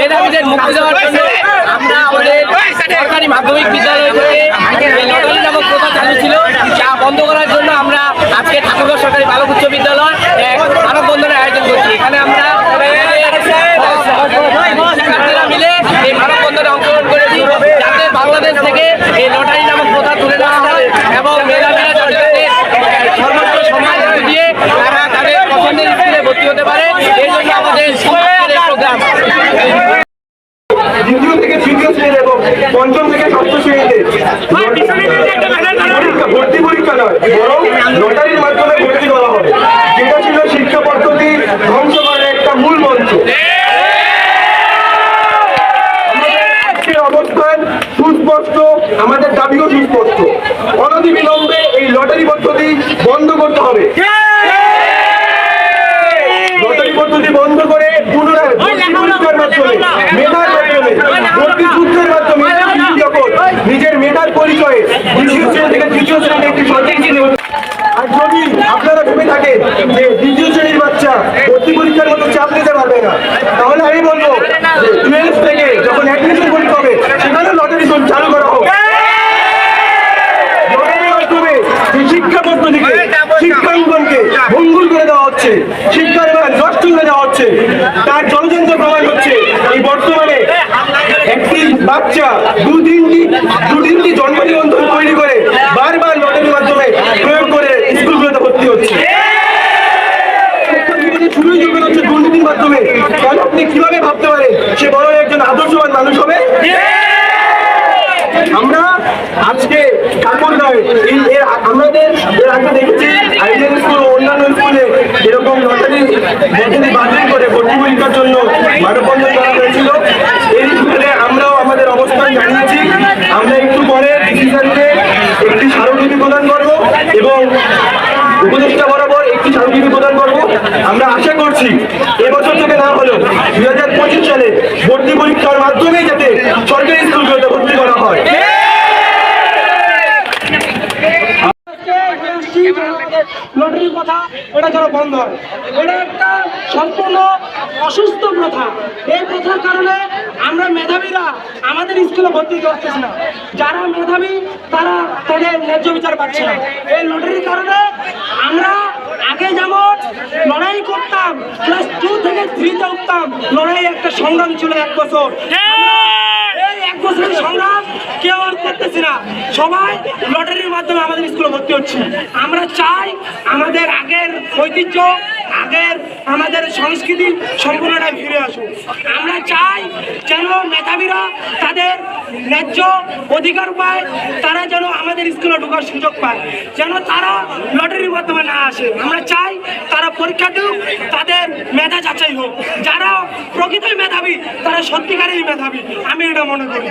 মেধাবীদের মুক্তি দেওয়ার জন্য আমরা আমাদের সরকারি মাধ্যমিক বিদ্যালয় থেকে লটারি নামক প্রথা চালু ছিল। যা বন্ধ করার জন্য আমরা আজকে ঠাকুরগাঁও সরকারি বালক উচ্চ বিদ্যালয় এক মানববন্ধনের আয়োজন করছি। এখানে আমরা শিক্ষার্থীরা মিলে এই মানববন্ধনে অংশগ্রহণ করেছি। যাতে বাংলাদেশ থেকে এই লটারি নামক প্রথা তুলে নেওয়া হয় এবং মেধাবীরা সর্বোচ্চ সম্মান দিয়ে তারা স্কুলে ভর্তি হতে পারে। এই জন্য আমাদের প্রোগ্রাম। দ্বিতীয় থেকে তৃতীয় শ্রেণি এবং পঞ্চম থেকে ষষ্ঠ শ্রেণীতে ভর্তি পরীক্ষা নয়, বরং লটারির মাধ্যমে ভর্তি করা হবে। যেটা ছিল শিক্ষা পদ্ধতি ধ্বংস করার একটা মূল আজকের অবস্থান সুস্পষ্ট, আমাদের দাবিও সুস্পষ্ট। অনতিবিলম্বে এই লটারি পদ্ধতি বন্ধ করতে হবে লটারি পদ্ধতি বন্ধ করে পুনরায় ভর্তি পরীক্ষার মাধ্যমে মেধার মাধ্যমে ভর্তি সূত্রের মাধ্যমে তিনি যখন নিজের মেধার পরিচয়ে দ্বিতীয় শ্রেণি থেকে তৃতীয় শ্রেণীতে একটি সঠিক চিহ্ন আর যদি আপনারা ভেবে থাকেন যে দ্বিতীয় শ্রেণির বাচ্চা ভর্তি পরীক্ষার মতো চাপ নিতে পারবে না। তাহলে আমি বলব টুয়েলভ থেকে যখন অ্যাডমিশন পরীক্ষা হবে সেখানে লটারি চালু করা হোক। শিক্ষা পদ্ধতিকে শিক্ষাঙ্গনকে ভঙ্গুর করে দেওয়া হচ্ছে। শিক্ষার মান নষ্ট করে প্রমাণ হচ্ছে, এই বর্তমানে একটি বাচ্চা দু তিনটি দু তিনটি জন্ম নিবন্ধন তৈরি করে বারবার লটারির মাধ্যমে প্রয়োগ করে স্কুলগুলোতে ভর্তি হচ্ছে শিক্ষা জীবনে শুরুই যখন হচ্ছে তাহলে আপনি কীভাবে ভাবতে পারেন সে বড় একজন আদর্শবান মানুষ হবে? আমরা আজকে ঠাকুরগাঁও এই আমাদের এর আগে দেখেছি আইডিয়াল স্কুল অন্যান্য স্কুলে এরকম লটারি বাতিল করে ভর্তি পরীক্ষার জন্য মানববন্ধন করা হয়েছিল। এই স্কুলে আমরাও আমাদের অবস্থান জানিয়েছি। আমরা একটু পরে ডিসিশনকে একটি স্মারকলিপি প্রদান করব এবং উপদেষ্টা বরাবর একটি স্মারকলিপি আমরা আশা করছি এবছর থেকে না হলেও দুই হাজার পঁচিশ সালে ভর্তি পরীক্ষার মাধ্যমেই যাতে সরকারি স্কুলগুলোতে ভর্তি করা হয়। বন্ধ এটা একটা সম্পূর্ণ অসুস্থ প্রথা। এই প্রথার কারণে আমরা মেধাবীরা আমাদের স্কুলে ভর্তি যারা মেধাবী, তারা তাদের ন্যায্য বিচার পাচ্ছে না। এই লটারির কারণে আমরা লড়াই করতাম ক্লাস টু থেকে থ্রিতে উঠতাম লড়াই একটা সংগ্রাম ছিল এক বছর। এই এক বছরের সংগ্রাম কেউ আর করতেছি না। সবাই লটারির মাধ্যমে আমাদের স্কুলে ভর্তি হচ্ছে। আমরা চাই আমাদের আগের ঐতিহ্য আগের আমাদের সংস্কৃতি সম্পূর্ণটাই ফিরে আসুক। আমরা চাই যেন মেধাবীরা তাদের ন্যায্য অধিকার পায়, তারা যেন আমাদের স্কুলে ঢোকার সুযোগ পায়, যেন তারা লটারির মাধ্যমে না আসে। আমরা চাই তারা পরীক্ষা দিক তাদের মেধা যাচাই হোক। যারা প্রকৃতই মেধাবী, তারা সত্যিকারেরই মেধাবী। আমি এটা মনে করি।